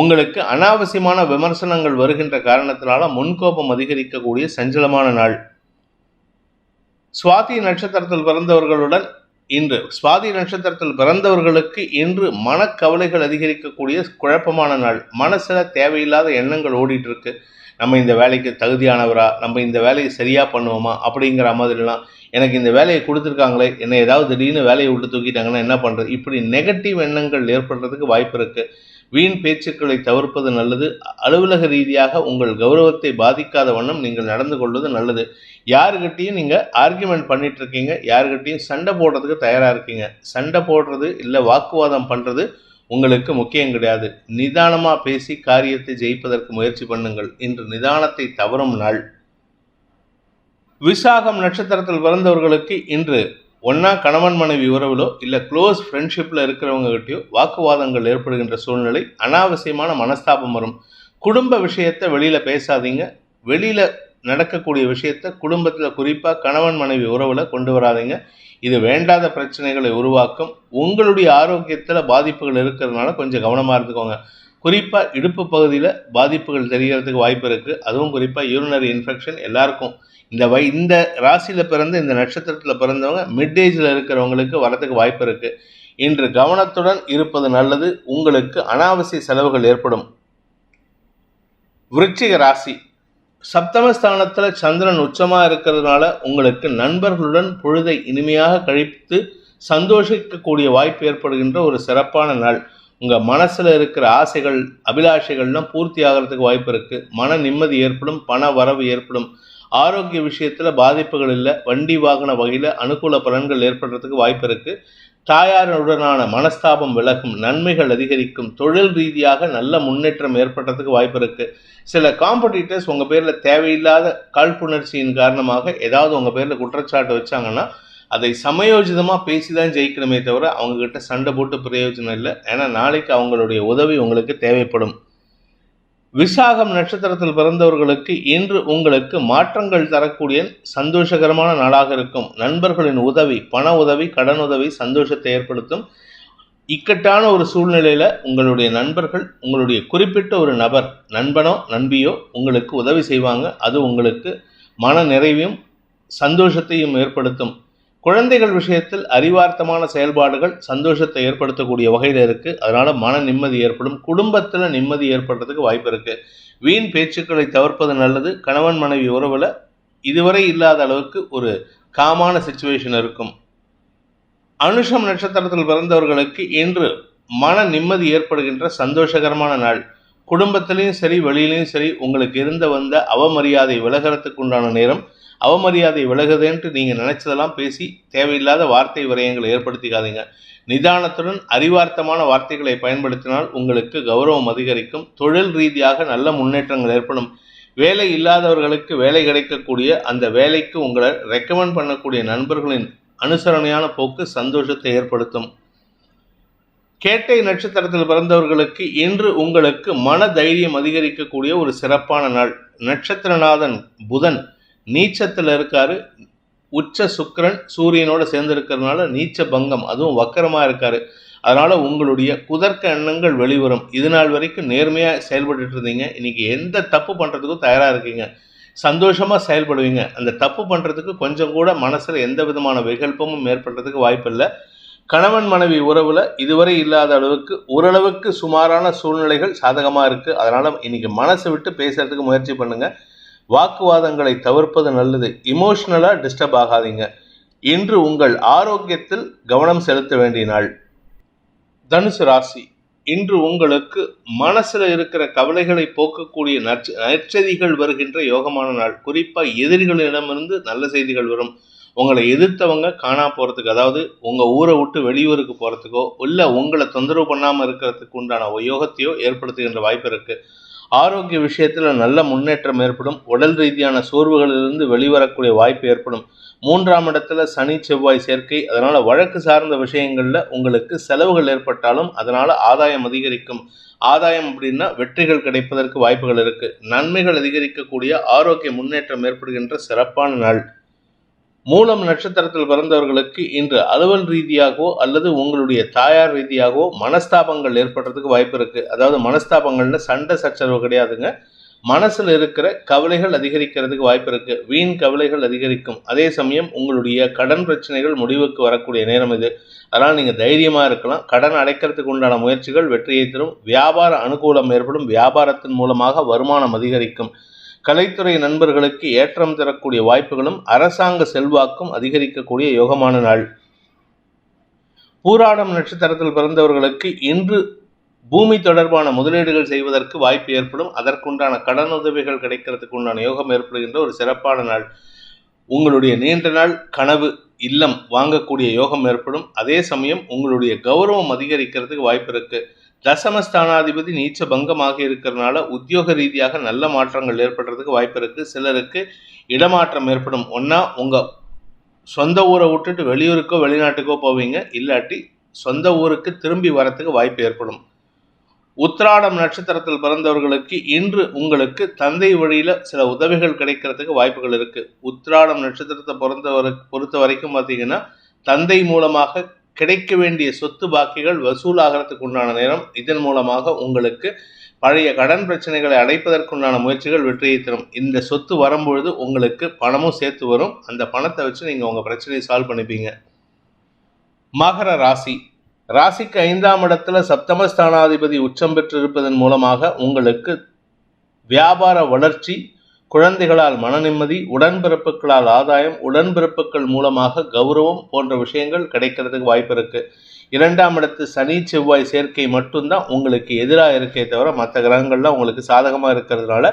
உங்களுக்கு அனாவசியமான விமர்சனங்கள் வருகின்ற காரணத்தினால முன்கோபம் அதிகரிக்கக்கூடிய சஞ்சலமான நாள். சுவாதி நட்சத்திரத்தில் பிறந்தவர்களுடன் இன்று சுவாதி நட்சத்திரத்தில் பிறந்தவர்களுக்கு இன்று மனக்கவலைகள் அதிகரிக்கக்கூடிய குழப்பமான நாள். மனசில் தேவையில்லாத எண்ணங்கள் ஓடிட்டு இருக்கு நம்ம இந்த வேலைக்கு தகுதியானவரா? நம்ம இந்த வேலையை சரியாக பண்ணுவோமா? அப்படிங்கிற மாதிரிலாம் எனக்கு இந்த வேலையை கொடுத்துருக்காங்களே என்னை ஏதாவது திடீர்னு வேலையை விட்டு தூக்கிட்டாங்கன்னா என்ன பண்ணுறது இப்படி நெகட்டிவ் எண்ணங்கள் ஏற்படுறதுக்கு வாய்ப்பு இருக்குது வீண் பேச்சுக்களை தவிர்ப்பது நல்லது. அலுவலக ரீதியாக உங்கள் கௌரவத்தை பாதிக்காத வண்ணம் நீங்கள் நடந்து கொள்வது நல்லது. யாருக்கிட்டையும் நீங்கள் ஆர்கியூமெண்ட் பண்ணிட்டு இருக்கீங்க. யாருக்கிட்டையும் சண்டை போடுறதுக்கு தயாராக இருக்கீங்க. சண்டை போடுறது இல்லை வாக்குவாதம் பண்ணுறது உங்களுக்கு முக்கியம் கிடையாது. நிதானமாக பேசி காரியத்தை ஜெயிப்பதற்கு முயற்சி பண்ணுங்கள். இன்று நிதானத்தை தவறும் நாள். விசாகம் நட்சத்திரத்தில் பிறந்தவர்களுக்கு இன்று ஒன்றா கணவன் மனைவி உறவிலோ இல்லை க்ளோஸ் ஃப்ரெண்ட்ஷிப்பில் இருக்கிறவங்க கிட்டயோ வாக்குவாதங்கள் ஏற்படுகின்ற சூழ்நிலை அனாவசியமான மனஸ்தாபம் வரும். குடும்ப விஷயத்தை வெளியில் பேசாதீங்க. வெளியில் நடக்கக்கூடிய விஷயத்த குடும்பத்தில் குறிப்பாக கணவன் மனைவி உறவில் கொண்டு வராதீங்க. இது வேண்டாத பிரச்சனைகளை உருவாக்கும். உங்களுடைய ஆரோக்கியத்தில் பாதிப்புகள் இருக்கிறதுனால கொஞ்சம் கவனமாக இருந்துக்கோங்க. குறிப்பாக இடுப்பு பகுதியில் பாதிப்புகள் தெரிகிறதுக்கு வாய்ப்பு இருக்குது அதுவும் குறிப்பாக யூரினரி இன்ஃபெக்ஷன் எல்லாருக்கும். இந்த வை இந்த ராசியில் பிறந்த இந்த நட்சத்திரத்தில் பிறந்தவங்க மிட் ஏஜில் இருக்கிறவங்களுக்கு வரதுக்கு வாய்ப்பு இருக்குது இன்று கவனத்துடன் இருப்பது நல்லது. உங்களுக்கு அனாவசிய செலவுகள் ஏற்படும். விருச்சிக ராசி. சப்தமஸ்தானத்தில் சந்திரன் உச்சமாக இருக்கிறதுனால உங்களுக்கு நண்பர்களுடன் பொழுதை இனிமையாக கழித்து சந்தோஷிக்கக்கூடிய வாய்ப்பு ஏற்படுகின்ற ஒரு சிறப்பான நாள். உங்கள் மனசில் இருக்கிற ஆசைகள் அபிலாஷைகள்லாம் பூர்த்தி ஆகிறதுக்கு வாய்ப்பு இருக்குது மன நிம்மதி ஏற்படும் பண வரவு ஏற்படும். ஆரோக்கிய விஷயத்தில் பாதிப்புகள் இல்லை வண்டி வாகன வகையில் அனுகூல பலன்கள் ஏற்படுறதுக்கு வாய்ப்பு இருக்குது தாயாருடனான மனஸ்தாபம் விலகும் நன்மைகள் அதிகரிக்கும் தொழில் ரீதியாக நல்ல முன்னேற்றம் ஏற்படுறதுக்கு வாய்ப்பு இருக்குது சில காம்படிட்டர்ஸ் உங்கள் பேரில் தேவையில்லாத காழ்ப்புணர்ச்சியின் காரணமாக ஏதாவது உங்கள் பேரில் குற்றச்சாட்டு வச்சாங்கன்னா அதை சமயோஜிதமாக பேசி தான் ஜெயிக்கணுமே தவிர அவங்கக்கிட்ட சண்டை போட்டு பிரயோஜனம் இல்லை. ஏன்னா நாளைக்கு அவங்களுடைய உதவி உங்களுக்கு தேவைப்படும். விசாகம் நட்சத்திரத்தில் பிறந்தவர்களுக்கு இன்று உங்களுக்கு மாற்றங்கள் தரக்கூடிய சந்தோஷகரமான நாளாக இருக்கும். நண்பர்களின் உதவி பண உதவி கடன் உதவி சந்தோஷத்தை ஏற்படுத்தும். இக்கட்டான ஒரு சூழ்நிலையில் உங்களுடைய நண்பர்கள் உங்களுடைய குறிப்பிட்ட ஒரு நபர் நண்பனோ நண்பியோ உங்களுக்கு உதவி செய்வாங்க. அது உங்களுக்கு மன நிறைவையும் சந்தோஷத்தையும் ஏற்படுத்தும். குழந்தைகள் விஷயத்தில் அறிவார்த்தமான செயல்பாடுகள் சந்தோஷத்தை ஏற்படுத்தக்கூடிய வகையில் இருக்குது அதனால் மன நிம்மதி ஏற்படும். குடும்பத்தில் நிம்மதி ஏற்படுறதுக்கு வாய்ப்பு இருக்குது வீண் பேச்சுக்களை தவிர்ப்பது நல்லது. கணவன் மனைவி உறவில் இதுவரை இல்லாத அளவுக்கு ஒரு காமான சுச்சுவேஷன் இருக்கும். அனுஷம் நட்சத்திரத்தில் பிறந்தவர்களுக்கு இன்று மன நிம்மதி ஏற்படுகின்ற சந்தோஷகரமான நாள். குடும்பத்திலையும் சரி வெளியிலையும் சரி உங்களுக்கு இருந்த வந்த அவமரியாதை விலகிறதுக்கு உண்டான நேரம். அவமரியாதை விலகுதேன்ட்டு நீங்கள் நினைச்சதெல்லாம் பேசி தேவையில்லாத வார்த்தை விரயங்களை ஏற்படுத்திக்காதீங்க. நிதானத்துடன் அறிவார்த்தமான வார்த்தைகளை பயன்படுத்தினால் உங்களுக்கு கௌரவம் அதிகரிக்கும். தொழில் ரீதியாக நல்ல முன்னேற்றங்கள் ஏற்படும். வேலை இல்லாதவர்களுக்கு வேலை கிடைக்கக்கூடிய அந்த வேலைக்கு உங்களை ரெக்கமெண்ட் பண்ணக்கூடிய நண்பர்களின் அனுசரணையான போக்கு சந்தோஷத்தை ஏற்படுத்தும். கேட்டை நட்சத்திரத்தில் பிறந்தவர்களுக்கு இன்று உங்களுக்கு மன தைரியம் அதிகரிக்கக்கூடிய ஒரு சிறப்பான நாள். நட்சத்திரநாதன் புதன். நீச்சத்தில் இருக்காரு. உச்ச சுக்கிரன் சூரியனோட சேர்ந்து இருக்கிறதுனால நீச்ச பங்கம் அதுவும் வக்கரமாக இருக்காரு. அதனால உங்களுடைய குதர்க்க எண்ணங்கள் வெளிவரும். இது நாள் வரைக்கும் நேர்மையாக செயல்பட்டுட்டு இருந்தீங்க. இன்னைக்கு எந்த தப்பு பண்ணுறதுக்கும் தயாராக இருக்கீங்க. சந்தோஷமாக செயல்படுவீங்க. அந்த தப்பு பண்ணுறதுக்கு கொஞ்சம் கூட மனசில் எந்த விதமான விகல்பமும் ஏற்படுறதுக்கு வாய்ப்பில்லை. கணவன் மனைவி உறவில் இதுவரை இல்லாத அளவுக்கு ஓரளவுக்கு சுமாரான சூழ்நிலைகள் சாதகமாக இருக்குது அதனால் இன்னைக்கு மனசை விட்டு பேசுறதுக்கு முயற்சி பண்ணுங்கள் வாக்குவாதங்களை தவிர்ப்பது நல்லது. இமோஷ்னலாக டிஸ்டர்ப் ஆகாதீங்க. இன்று உங்கள் ஆரோக்கியத்தில் கவனம் செலுத்த வேண்டிய நாள். தனுசு ராசி. இன்று உங்களுக்கு மனசுல இருக்கிற கவலைகளை போக்கக்கூடிய நற்ச நற்செய்திகள் வருகின்ற யோகமான நாள். குறிப்பா எதிரிகளிடமிருந்து நல்ல செய்திகள் வரும். உங்களை எதிர்த்தவங்க காணா போறதுக்கு அதாவது உங்க ஊரை விட்டு வெளியூருக்கு போறதுக்கோ இல்ல உங்களை தொந்தரவு பண்ணாம இருக்கிறதுக்கு உண்டான யோகத்தையோ ஏற்படுத்துகின்ற வாய்ப்பு இருக்கு. ஆரோக்கிய விஷயத்தில் நல்ல முன்னேற்றம் ஏற்படும். உடல் ரீதியான சோர்வுகளிலிருந்து வெளிவரக்கூடிய வாய்ப்பு ஏற்படும். மூன்றாம் இடத்துல சனி செவ்வாய் சேர்க்கை. அதனால் வழக்கு சார்ந்த விஷயங்களில் உங்களுக்கு செலவுகள் ஏற்பட்டாலும் அதனால் ஆதாயம் அதிகரிக்கும். ஆதாயம் அப்படின்னா வெற்றிகள் கிடைப்பதற்கு வாய்ப்புகள் இருக்குது நன்மைகள் அதிகரிக்கக்கூடிய ஆரோக்கிய முன்னேற்றம் ஏற்படுகின்ற சிறப்பான நாள். மூலம் நட்சத்திரத்தில் பிறந்தவர்களுக்கு இன்று அலுவல் ரீதியாகவோ அல்லது உங்களுடைய தாயார் ரீதியாகவோ மனஸ்தாபங்கள் ஏற்படுறதுக்கு வாய்ப்பு இருக்கு. அதாவது மனஸ்தாபங்கள்ல சண்டை சச்சரவு கிடையாதுங்க. மனசில் இருக்கிற கவலைகள் அதிகரிக்கிறதுக்கு வாய்ப்பு இருக்கு. வீண் கவலைகள் அதிகரிக்கும். அதே சமயம் உங்களுடைய கடன் பிரச்சனைகள் முடிவுக்கு வரக்கூடிய நேரம் இது. அதனால் நீங்க தைரியமா இருக்கலாம். கடன் அடைக்கிறதுக்கு உண்டான முயற்சிகள் வெற்றியை தரும். வியாபார அனுகூலம் ஏற்படும். வியாபாரத்தின் மூலமாக வருமானம் அதிகரிக்கும். கலைத்துறை நண்பர்களுக்கு ஏற்றம் தரக்கூடிய வாய்ப்புகளும் அரசாங்க செல்வாக்கும் அதிகரிக்கக்கூடிய யோகமான நாள். பூராடம் நட்சத்திரத்தில் பிறந்தவர்களுக்கு இன்று பூமி தொடர்பான முதலீடுகள் செய்வதற்கு வாய்ப்பு ஏற்படும். அதற்குண்டான கடன் உதவிகள் கிடைக்கிறதுக்கு உண்டான யோகம் ஏற்படுகின்ற ஒரு சிறப்பான நாள். உங்களுடைய நீண்ட நாள் கனவு இல்லம் வாங்கக்கூடிய யோகம் ஏற்படும். அதே சமயம் உங்களுடைய கௌரவம் அதிகரிக்கிறதுக்கு வாய்ப்பு இருக்குது தசமஸ்தானாதிபதி நீச்ச பங்கமாக இருக்கிறதுனால உத்தியோக ரீதியாக நல்ல மாற்றங்கள் ஏற்படுறதுக்கு வாய்ப்பு இருக்கு. சிலருக்கு இடமாற்றம் ஏற்படும். ஒன்னா உங்க சொந்த ஊரை விட்டுட்டு வெளியூருக்கோ வெளிநாட்டுக்கோ போவீங்க. இல்லாட்டி சொந்த ஊருக்கு திரும்பி வரத்துக்கு வாய்ப்பு ஏற்படும். உத்திராடம் நட்சத்திரத்தில் பிறந்தவர்களுக்கு இன்று உங்களுக்கு தந்தை வழியில் சில உதவிகள் கிடைக்கிறதுக்கு வாய்ப்புகள் இருக்குது உத்திராடம் நட்சத்திரத்தை பிறந்தவரை பொறுத்த வரைக்கும் பார்த்தீங்கன்னா தந்தை மூலமாக கிடைக்க வேண்டிய சொத்து பாக்கிகள் வசூலாகிறதுக்கு உண்டான நேரம். இதன் மூலமாக உங்களுக்கு பழைய கடன் பிரச்சனைகளை அடைப்பதற்குண்டான முயற்சிகள் வெற்றியை தரும். இந்த சொத்து வரும்பொழுது உங்களுக்கு பணமும் சேர்த்து வரும். அந்த பணத்தை வச்சு நீங்கள் உங்கள் பிரச்சனையை சால்வ் பண்ணிப்பீங்க. மகர ராசி. ராசிக்கு ஐந்தாம் இடத்துல சப்தமஸ்தானாதிபதி உச்சம் பெற்றிருப்பதன் மூலமாக உங்களுக்கு வியாபார வளர்ச்சி குழந்தைகளால் மன நிம்மதி உடன்பிறப்புகளால் ஆதாயம் உடன்பிறப்புகள் மூலமாக கௌரவம் போன்ற விஷயங்கள் கிடைக்கிறதுக்கு வாய்ப்பு இருக்கு. இரண்டாம் இடத்து சனி செவ்வாய் சேர்க்கை மட்டும்தான் உங்களுக்கு எதிராக இருக்கே தவிர மற்ற கிரகங்கள்லாம் உங்களுக்கு சாதகமாக இருக்கிறதுனால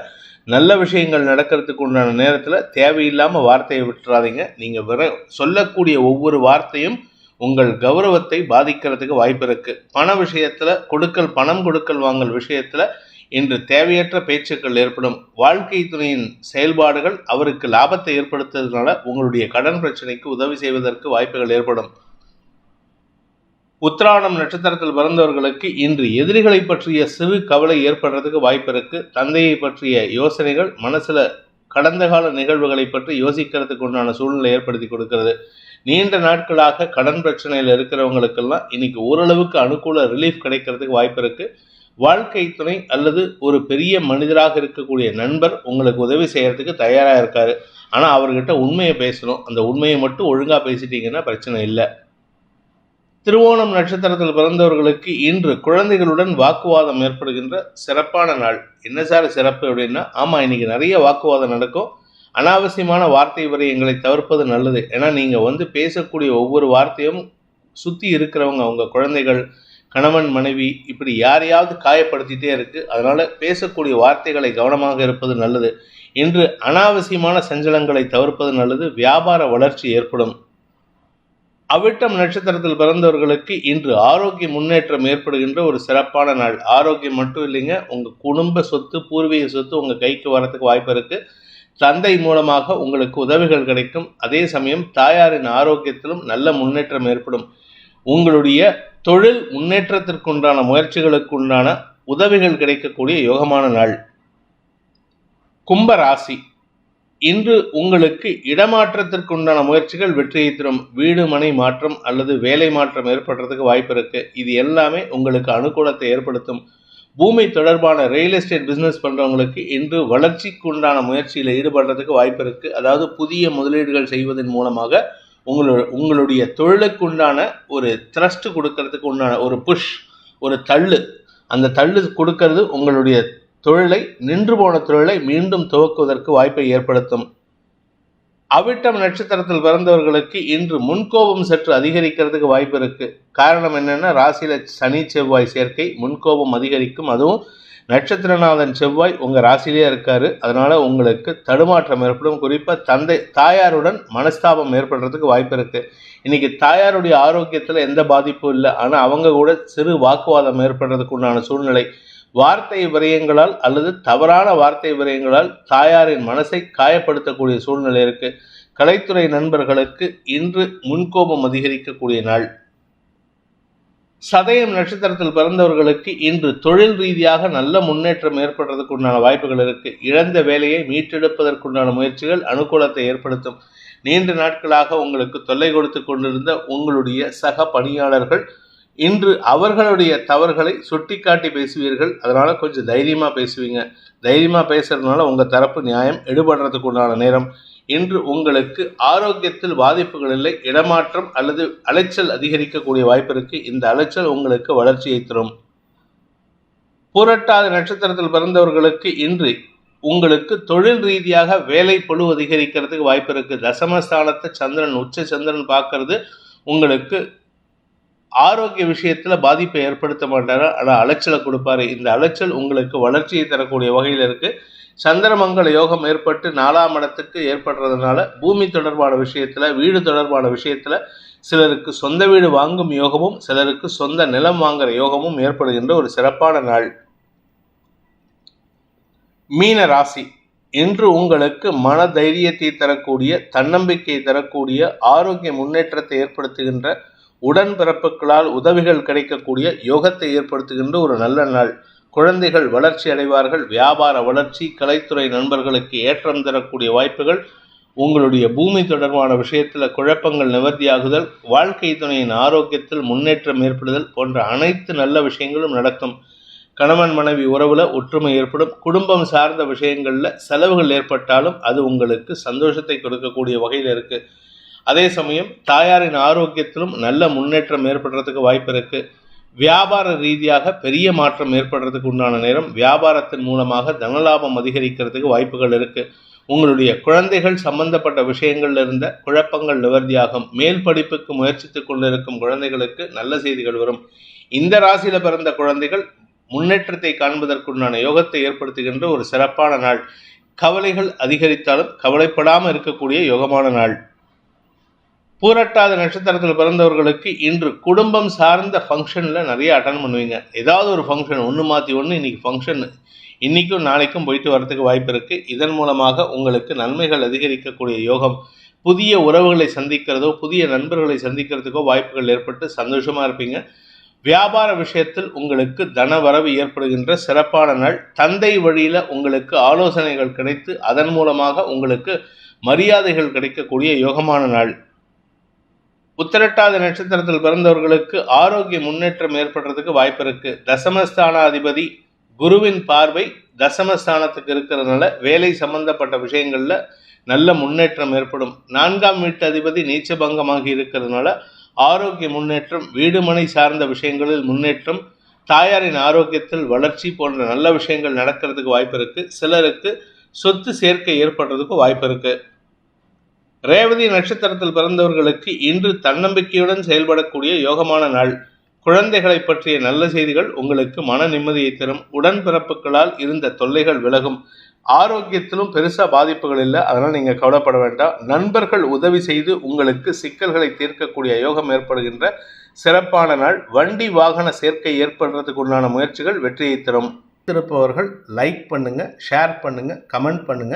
நல்ல விஷயங்கள் நடக்கிறதுக்கு உண்டான நேரத்தில் தேவையில்லாமல் வார்த்தையை விட்டுறாதீங்க. நீங்கள் விர சொல்லக்கூடிய ஒவ்வொரு வார்த்தையும் உங்கள் கௌரவத்தை பாதிக்கிறதுக்கு வாய்ப்பு இருக்குது பண விஷயத்தில் கொடுக்கல் பணம் கொடுக்கல் வாங்கல் விஷயத்தில் இன்று தேவையற்ற பேச்சுக்கள் ஏற்படும் வாழ்க்கை துணையின் செயல்பாடுகள் அவருக்கு லாபத்தை ஏற்படுத்துறதுனால உங்களுடைய கடன் பிரச்சனைக்கு உதவி செய்வதற்கு வாய்ப்புகள் ஏற்படும். உத்ராணம் நட்சத்திரத்தில் பிறந்தவர்களுக்கு இன்று எதிரிகளை பற்றிய சிறு கவலை ஏற்படுறதுக்கு வாய்ப்பு இருக்கு. தந்தையை பற்றிய யோசனைகள் மனசுல கடந்த கால நிகழ்வுகளை பற்றி யோசிக்கிறதுக்கு உண்டான சூழ்நிலை ஏற்படுத்தி கொடுக்கிறது. நீண்ட நாட்களாக கடன் பிரச்சனையில் இருக்கிறவங்களுக்கெல்லாம் இன்னைக்கு ஓரளவுக்கு அனுகூல ரிலீஃப் கிடைக்கிறதுக்கு வாய்ப்பு இருக்குது வாழ்க்கை துணை அல்லது ஒரு பெரிய மனிதராக இருக்கக்கூடிய நண்பர் உங்களுக்கு உதவி செய்யறதுக்கு தயாராக இருக்காரு. ஆனால் அவர்கிட்ட உண்மையை பேசணும். அந்த உண்மையை மட்டும் ஒழுங்காக பேசிட்டீங்கன்னா பிரச்சனை இல்லை. திருவோணம் நட்சத்திரத்தில் பிறந்தவர்களுக்கு இன்று குழந்தைகளுடன் வாக்குவாதம் ஏற்படுகின்ற சிறப்பான நாள். என்ன சார் சிறப்பு அப்படின்னா ஆமாம் இன்னைக்கு நிறைய வாக்குவாதம் நடக்கும். அனாவசியமான வார்த்தை விரயங்களை தவிர்ப்பது நல்லது. ஏன்னா நீங்கள் வந்து பேசக்கூடிய ஒவ்வொரு வார்த்தையும் சுற்றி இருக்கிறவங்க அவங்க குழந்தைகள் கணவன் மனைவி இப்படி யாரையாவது காயப்படுத்திட்டே இருக்கு. அதனால பேசக்கூடிய வார்த்தைகளை கவனமாக இருப்பது நல்லது. இன்று அனாவசியமான சஞ்சலங்களை தவிர்ப்பது நல்லது. வியாபார வளர்ச்சி ஏற்படும். அவிட்டம் நட்சத்திரத்தில் பிறந்தவர்களுக்கு இன்று ஆரோக்கிய முன்னேற்றம் ஏற்படுகின்ற ஒரு சிறப்பான நாள். ஆரோக்கியம் மட்டும் இல்லைங்க உங்கள் குடும்ப சொத்து பூர்வீக சொத்து உங்கள் கைக்கு வரத்துக்கு வாய்ப்பு இருக்குது தந்தை மூலமாக உங்களுக்கு உதவிகள் கிடைக்கும். அதே சமயம் தாயாரின் ஆரோக்கியத்திலும் நல்ல முன்னேற்றம் ஏற்படும். உங்களுடைய தொழில் முன்னேற்றத்திற்குண்டான முயற்சிகளுக்குண்டான உதவிகள் கிடைக்கக்கூடிய யோகமான நாள். கும்ப ராசி இன்று உங்களுக்கு இடமாற்றத்திற்குண்டான முயற்சிகள் வெற்றியை தரும் வீடு மனை மாற்றம் அல்லது வேலை மாற்றம் ஏற்படுறதுக்கு வாய்ப்பு இருக்கு. இது எல்லாமே உங்களுக்கு அனுகூலத்தை ஏற்படுத்தும். பூமி தொடர்பான ரியல் எஸ்டேட் பிஸ்னஸ் பண்ணுறவங்களுக்கு இன்று வளர்ச்சிக்குண்டான முயற்சியில் ஈடுபடுறதுக்கு வாய்ப்பு இருக்கு. அதாவது புதிய முதலீடுகள் செய்வதன் மூலமாக உங்களோட உங்களுடைய தொழிலுக்கு உண்டான ஒரு த்ரஸ்ட் கொடுக்கறதுக்கு உண்டான ஒரு புஷ் ஒரு தள்ளு. அந்த தள்ளு கொடுக்கறது உங்களுடைய தொழிலை நின்று போன தொழிலை மீண்டும் துவக்குவதற்கு வாய்ப்பை ஏற்படுத்தும். அவிட்டம் நட்சத்திரத்தில் பிறந்தவர்களுக்கு இன்று முன்கோபம் சற்று அதிகரிக்கிறதுக்கு வாய்ப்பு இருக்கு. காரணம் என்னன்னா ராசியில சனி செவ்வாய் சேர்க்கை முன்கோபம் அதிகரிக்கும். அதுவும் நட்சத்திரநாதன் செவ்வாய் உங்கள் ராசியிலே இருக்காரு. அதனால உங்களுக்கு தடுமாற்றம் ஏற்படும். குறிப்பாக தந்தை தாயாருடன் மனஸ்தாபம் ஏற்படுறதுக்கு வாய்ப்பு இருக்கு. இன்னைக்கு தாயாருடைய ஆரோக்கியத்தில் எந்த பாதிப்பும் இல்லை. ஆனால் அவங்க கூட சிறு வாக்குவாதம் ஏற்படுறதுக்கு உண்டான சூழ்நிலை. வார்த்தை விரயங்களால் அல்லது தவறான வார்த்தை விரயங்களால் தாயாரின் மனசை காயப்படுத்தக்கூடிய சூழ்நிலை இருக்கு. கலைத்துறை நண்பர்களுக்கு இன்று முன்கோபம் அதிகரிக்கக்கூடிய நாள். சதயம் நட்சத்திரத்தில் பிறந்தவர்களுக்கு இன்று தொழில் ரீதியாக நல்ல முன்னேற்றம் ஏற்படுறதுக்கு உண்டான வாய்ப்புகள் இருக்கு. இழந்த வேலையை மீட்டெடுப்பதற்குண்டான முயற்சிகள் அனுகூலத்தை ஏற்படுத்தும். நீண்ட நாட்களாக உங்களுக்கு தொல்லை கொடுத்து கொண்டிருந்த உங்களுடைய சக பணியாளர்கள் இன்று அவர்களுடைய தவறுகளை சுட்டிக்காட்டி பேசுவீர்கள். அதனால கொஞ்சம் தைரியமாக பேசுவீங்க. தைரியமாக பேசுறதுனால உங்கள் தரப்பு நியாயம் எடுபடுறதுக்கு உண்டான நேரம் இன்று உங்களுக்கு ஆரோக்கியத்தில் பாதிப்புகள் இல்லை இடமாற்றம் அல்லது அலைச்சல் அதிகரிக்கக்கூடிய வாய்ப்பு இருக்கு. இந்த அலைச்சல் உங்களுக்கு வளர்ச்சியை தரும். புரட்டாத நட்சத்திரத்தில் பிறந்தவர்களுக்கு இன்று உங்களுக்கு தொழில் ரீதியாக வேலை பொழு அதிகரிக்கிறதுக்கு வாய்ப்பு இருக்கு. தசமஸ்தானத்தை சந்திரன் உச்ச சந்திரன் பார்க்கறது. உங்களுக்கு ஆரோக்கிய விஷயத்துல பாதிப்பை ஏற்படுத்த மாட்டாரு? ஆனா அலைச்சலை கொடுப்பாரு. இந்த அலைச்சல் உங்களுக்கு வளர்ச்சியை தரக்கூடிய வகையில் இருக்கு. சந்திரமங்கல யோகம் ஏற்பட்டு நாலாம் இடத்துக்கு ஏற்படுறதுனால பூமி தொடர்பான விஷயத்துல வீடு தொடர்பான விஷயத்துல சிலருக்கு சொந்த வீடு வாங்கும் யோகமும் சிலருக்கு சொந்த நிலம் வாங்குற யோகமும் ஏற்படுகின்ற ஒரு சிறப்பான நாள். மீன ராசி. இன்று உங்களுக்கு மன தைரியத்தை தரக்கூடிய தன்னம்பிக்கை தரக்கூடிய ஆரோக்கிய முன்னேற்றத்தை ஏற்படுத்துகின்ற உடன்பிறப்புகளால் உதவிகள் கிடைக்கக்கூடிய யோகத்தை ஏற்படுத்துகின்ற ஒரு நல்ல நாள். குழந்தைகள் வளர்ச்சி அடைவார்கள். வியாபார வளர்ச்சி கலைத்துறை நண்பர்களுக்கு ஏற்றம் தரக்கூடிய வாய்ப்புகள் உங்களுடைய பூமி தொடர்பான விஷயத்தில் குழப்பங்கள் நிவர்த்தியாகுதல் வாழ்க்கை துணையின் ஆரோக்கியத்தில் முன்னேற்றம் ஏற்படுதல் போன்ற அனைத்து நல்ல விஷயங்களும் நடக்கும். கணவன் மனைவி உறவுல ஒற்றுமை ஏற்படும். குடும்பம் சார்ந்த விஷயங்களில் செலவுகள் ஏற்பட்டாலும் அது உங்களுக்கு சந்தோஷத்தை கொடுக்கக்கூடிய வகையில் இருக்குது அதே சமயம் தாயாரின் ஆரோக்கியத்திலும் நல்ல முன்னேற்றம் ஏற்படுறதுக்கு வாய்ப்பு இருக்கு. வியாபார ரீதியாக பெரிய மாற்றம் ஏற்படுறதுக்கு உண்டான நேரம் வியாபாரத்தின் மூலமாக தனலாபம் அதிகரிக்கிறதுக்கு வாய்ப்புகள் இருக்கு. உங்களுடைய குழந்தைகள் சம்பந்தப்பட்ட விஷயங்கள்ல இருந்த குழப்பங்கள் நிவர்த்தியாகும். மேல் படிப்புக்கு முயற்சித்துக் கொண்டிருக்கும் குழந்தைகளுக்கு நல்ல செய்திகள் வரும். இந்த ராசியில பிறந்த குழந்தைகள் முன்னேற்றத்தை காண்பதற்குண்டான யோகத்தை ஏற்படுத்துகின்ற ஒரு சிறப்பான நாள். கவலைகள் அதிகரித்தாலும் கவலைப்படாமல் இருக்கக்கூடிய யோகமான நாள். பூரட்டாத நட்சத்திரத்தில் பிறந்தவர்களுக்கு இன்று குடும்பம் சார்ந்த ஃபங்க்ஷனில் நிறைய அட்டன் பண்ணுவீங்க. ஏதாவது ஒரு ஃபங்க்ஷன் ஒன்று மாற்றி ஒன்று இன்றைக்கி ஃபங்க்ஷன் இன்றைக்கும் நாளைக்கும் போயிட்டு வரதுக்கு வாய்ப்பு இருக்குது இதன் மூலமாக உங்களுக்கு நன்மைகள் அதிகரிக்கக்கூடிய யோகம் புதிய உறவுகளை சந்திக்கிறதோ புதிய நண்பர்களை சந்திக்கிறதுக்கோ வாய்ப்புகள் ஏற்பட்டு சந்தோஷமாக இருப்பீங்க. வியாபார விஷயத்தில் உங்களுக்கு தன வரவு ஏற்படுகின்ற சிறப்பான நாள். தந்தை வழியில் உங்களுக்கு ஆலோசனைகள் கிடைத்து அதன் மூலமாக உங்களுக்கு மரியாதைகள் கிடைக்கக்கூடிய யோகமான நாள். உத்திரட்டாத நட்சத்திரத்தில் பிறந்தவர்களுக்கு ஆரோக்கிய முன்னேற்றம் ஏற்படுறதுக்கு வாய்ப்பு இருக்கு. தசமஸ்தானாதிபதி குருவின் பார்வை தசமஸ்தானத்துக்கு இருக்கிறதுனால வேலை சம்பந்தப்பட்ட விஷயங்களில் நல்ல முன்னேற்றம் ஏற்படும். நான்காம் வீட்டு அதிபதி நீச்சபங்கமாகி இருக்கிறதுனால ஆரோக்கிய முன்னேற்றம் வீடுமனை சார்ந்த விஷயங்களில் முன்னேற்றம் தாயாரின் ஆரோக்கியத்தில் வளர்ச்சி போன்ற நல்ல விஷயங்கள் நடக்கிறதுக்கு வாய்ப்பு இருக்கு. சிலருக்கு சொத்து சேர்க்கை ஏற்படுறதுக்கு வாய்ப்பு இருக்குது ரேவதி நட்சத்திரத்தில் பிறந்தவர்களுக்கு இன்று தன்னம்பிக்கையுடன் செயல்படக்கூடிய யோகமான நாள். குழந்தைகளை பற்றிய நல்ல செய்திகள் உங்களுக்கு மன நிம்மதியை தரும். உடன்பிறப்புகளால் இருந்த தொல்லைகள் விலகும். ஆரோக்கியத்திலும் பெருசா பாதிப்புகள் இல்லை. அதனால் நீங்க கவலைப்பட வேண்டாம். நண்பர்கள் உதவி செய்து உங்களுக்கு சிக்கல்களை தீர்க்கக்கூடிய யோகம் ஏற்படுகின்ற சிறப்பான நாள். வண்டி வாகன சேர்க்கை ஏற்படுறதுக்கு உண்டான முயற்சிகள் வெற்றியை தரும். திருப்பவர்கள் லைக் பண்ணுங்க ஷேர் பண்ணுங்க கமெண்ட் பண்ணுங்க.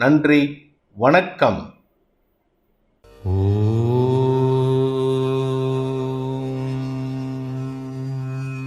நன்றி வணக்கம் ஓ